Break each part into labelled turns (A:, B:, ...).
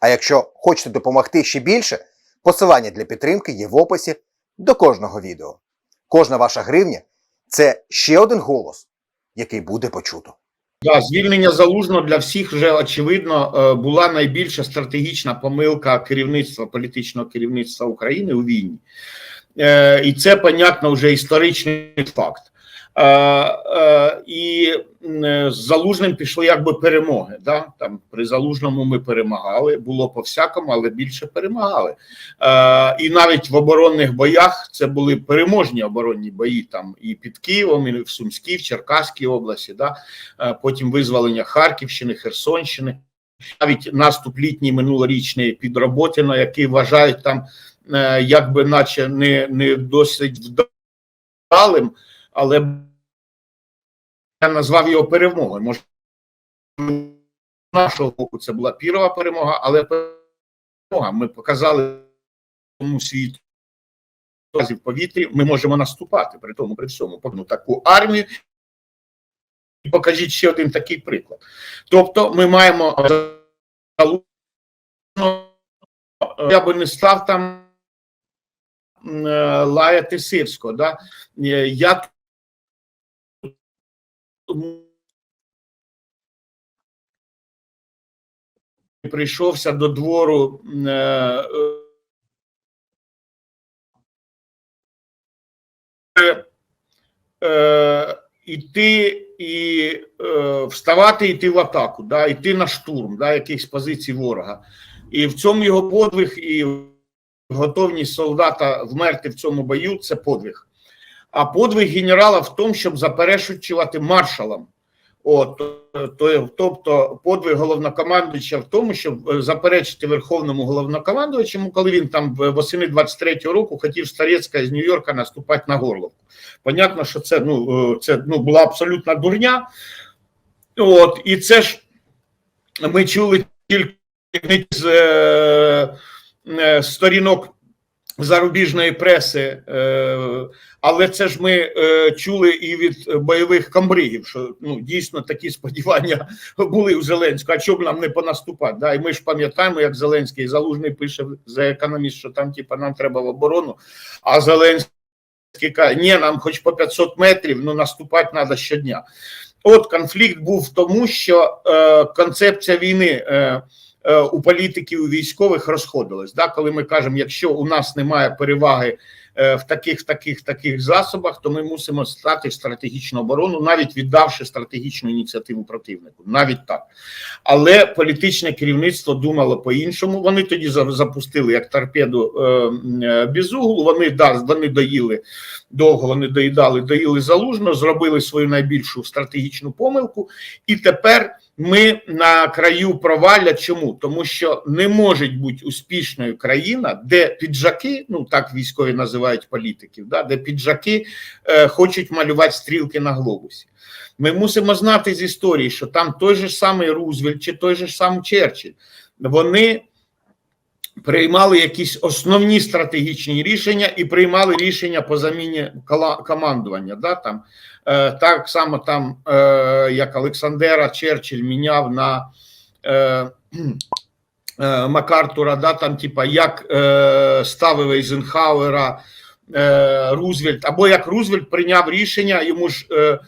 A: А якщо хочете допомогти ще більше, посилання для підтримки є в описі до кожного відео. Кожна ваша гривня це ще один голос, який буде почуто.
B: Да, звільнення залужно для всіх вже очевидно е, була найбільша стратегічна помилка керівництва політичного керівництва України у війні, Е, і це понятно вже історичний факт. Е, е, І з залужним пішли якби перемоги. Да? Там при залужному ми перемагали, було по всякому, але більше перемагали. Е, І навіть в оборонних боях це були переможні оборонні бої там і під Києвом, і в Сумській, в Черкаській області. Да? Потім визволення Харківщини, Херсонщини, навіть наступ літній минулорічний під Роботино, який вважають там, якби наче не, не досить вдалим, але я назвав його перемогою. Може, з нашого боку це була пірова перемога, але перемога. Ми показали тому світу в повітрі, ми можемо наступати при тому, при всьому ну, таку армію. І покажіть ще один такий приклад. Тобто, ми маємо я би не став там е, лаяти сирського. Да? Е, Я прийшовся до двору е, е, е, іти і е, вставати, йти в атаку, да, йти на штурм, да, якихось позицій ворога. І в цьому його подвиг і готовність солдата вмерти в цьому бою це подвиг. А подвиг генерала в тому, щоб заперечувати маршалам. От, то, тобто подвиг головнокомандуюча в тому, щоб е, заперечити верховному головнокомандуючому, коли він там восени 23-го року хотів Старецька з Нью-Йорка наступати на Горловку. Понятно, що це ну е, це ну була абсолютна дурня. От і це ж ми чули тільки з е, е, сторінок зарубіжної преси, е, але це ж ми е, чули і від бойових камбригів, що ну дійсно такі сподівання були у Зеленського. А чому нам не понаступати? Да? І ми ж пам'ятаємо, як Зеленський залужний пише за економіст, що там, типа, нам треба в оборону, а Зеленський каже, ні, нам хоч по 500 метрів, ну наступати треба щодня. От конфлікт був в тому, що е, концепція війни. Е, у політиків у військових розходились. Да? Коли ми кажемо, якщо у нас немає переваги в таких, таких, таких засобах, то ми мусимо стати в стратегічну оборону, навіть віддавши стратегічну ініціативу противнику, навіть так. Але політичне керівництво думало по-іншому. Вони тоді запустили як торпеду е, Бізугл. Вони да, вони доїли довго. Вони доїдали, доїли залужно, зробили свою найбільшу стратегічну помилку, і тепер. Ми на краю провалля. Чому? Тому що не може бути успішною країна, де піджаки, ну так військові називають політиків, да, де піджаки е, хочуть малювати стрілки на глобусі. Ми мусимо знати з історії, що там той же самий Рузвельт чи той же сам Черчилль, вони приймали якісь основні стратегічні рішення і приймали рішення по заміні командування. Да, там, е, Так само, там, е, як Олександера Черчилль міняв на е, е, Макартура, да, там, типа, як е, ставив Ейзенхауера е, Рузвельт, або як Рузвельт прийняв рішення, йому ж. Е,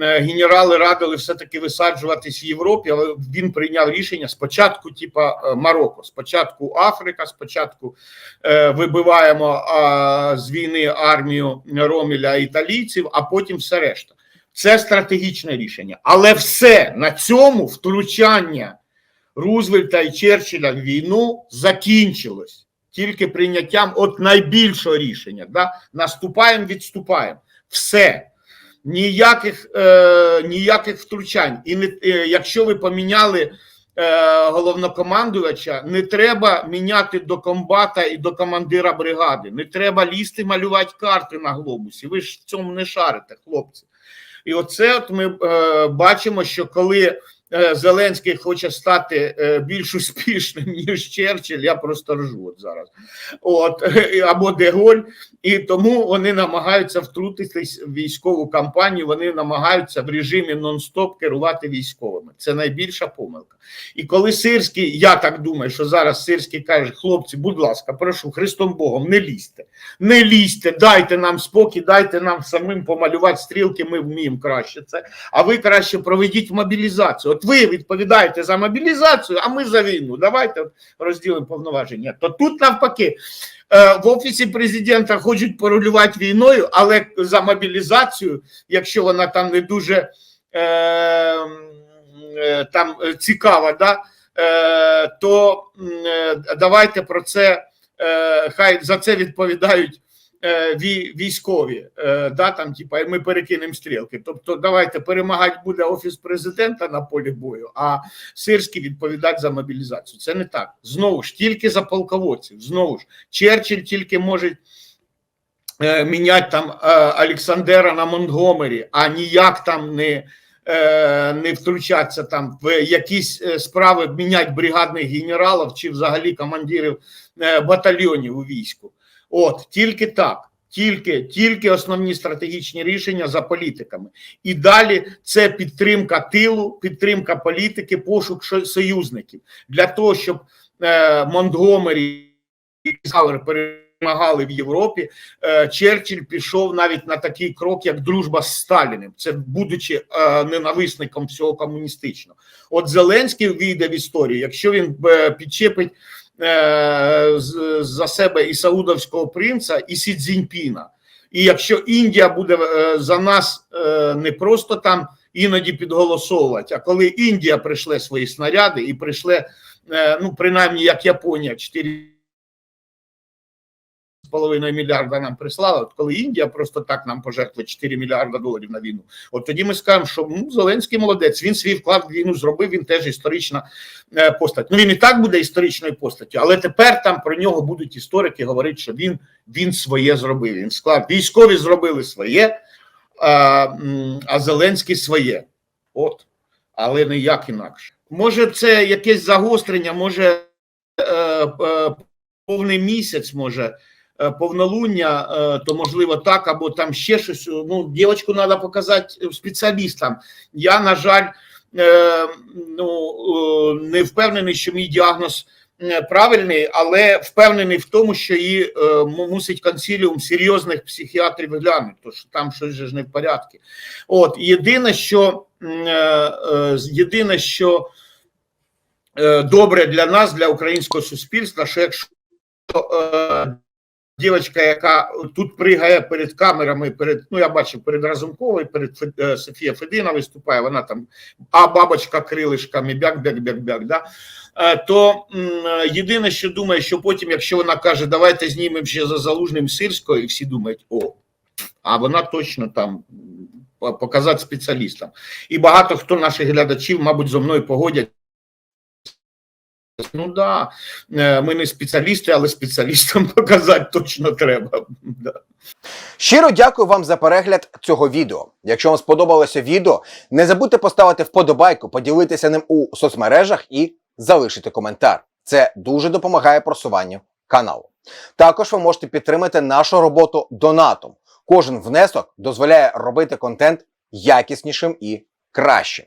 B: Генерали радили все-таки висаджуватись в Європі, але він прийняв рішення спочатку, типа Марокко, спочатку Африка, спочатку е, вибиваємо е, з війни армію Ромеля італійців, а потім все решта. Це стратегічне рішення. Але все на цьому втручання Рузвельта і Черчилля в війну закінчилось тільки прийняттям от найбільшого рішення. Да? Наступаємо, відступаємо. Все ніяких е, ніяких втручань. І не е, якщо ви поміняли е, головнокомандувача, не треба міняти до комбата і до командира бригади. Не треба лізти малювати карти на глобусі. Ви ж в цьому не шарите, хлопці. І оце от ми е, бачимо, що коли Зеленський хоче стати е, більш успішним, ніж Черчилль, я просто ржу от зараз. От, або Деголь, і тому вони намагаються втрутитись в військову кампанію, вони намагаються в режимі нон-стоп керувати військовими. Це найбільша помилка. І коли Сирський, я так думаю, що зараз Сирський каже: хлопці, будь ласка, прошу Христом Богом, не лізьте, не лізьте, дайте нам спокій, дайте нам самим помалювати стрілки, ми вміємо краще це. А ви краще проведіть мобілізацію. От ви відповідаєте за мобілізацію, а ми за війну. Давайте розділимо повноваження. То тут навпаки. е, В офісі президента хочуть порулювати війною, але за мобілізацію, якщо вона там не дуже е, е, там цікава, да, то давайте про це хай за це відповідають військові. Е, да, там, типа, ми перекинемо стрілки. Тобто, давайте перемагати буде офіс президента на полі бою, а Сирський відповідати за мобілізацію. Це не так. Знову ж тільки за полководців. Знову ж Черчилль тільки може е, міняти там е, Олександера на Монтгомері, а ніяк там не. е, Не втручатися там в якісь е, справи, міняти бригадних генералів чи взагалі командирів е, батальйонів у війську. От тільки так, тільки, тільки основні стратегічні рішення за політиками. І далі це підтримка тилу, підтримка політики, пошук союзників для того, щоб е, Монтгомері і перемагали в Європі. Е, Черчилль пішов навіть на такий крок, як дружба з Сталіним, це будучи е, ненависником всього комуністичного. От Зеленський війде в історію, якщо він е, підчепить за себе і Саудовського принца, і Сі Цзіньпіна. І якщо Індія буде е, за нас е, не просто там іноді підголосовувати, а коли Індія прийшле свої снаряди і прийшле, е, ну принаймні як Японія, 4 з половиною мільярда нам прислала, от коли Індія просто так нам пожертвує 4 мільярда доларів на війну, от тоді ми скажемо, що ну, Зеленський молодець, він свій вклад в війну зробив, він теж історична е, постать. Ну він і так буде історичною постаттю, але тепер там про нього будуть історики говорити, що він, він своє зробив. Він склав військові зробили своє, а, а Зеленський своє. От, але ніяк інакше. Може, це якесь загострення, може е, е, повний місяць, може. Е, Повнолуння, е, то можливо так, або там ще щось. Ну, дівчинку треба показати спеціалістам. Я, на жаль, е, ну, не впевнений, що мій діагноз правильний, але впевнений в тому, що її мусить консиліум серйозних психіатрів глянути, тому що там щось ж не в порядку. От єдине, що єдине, що добре для нас, для українського суспільства, що якщо дівчинка, яка тут пригає перед камерами, перед ну я бачив перед Разумковою, перед Фе- е, Софія Федина виступає, вона там а бабочка крилишками, бяк, бяк, бяк, бяк, да? Е, то е, єдине, що думає, що потім, якщо вона каже, давайте знімемо ще за залужним сирською, і всі думають, о, а вона точно там показати спеціалістам. І багато хто наших глядачів, мабуть, зо мною погодять. Ну да, е, ми не спеціалісти, але спеціалістам показати точно треба. Да.
A: Щиро дякую вам за перегляд цього відео. Якщо вам сподобалося відео, не забудьте поставити вподобайку, поділитися ним у соцмережах і залишити коментар. Це дуже допомагає просуванню каналу. Також ви можете підтримати нашу роботу донатом. Кожен внесок дозволяє робити контент якіснішим і кращим.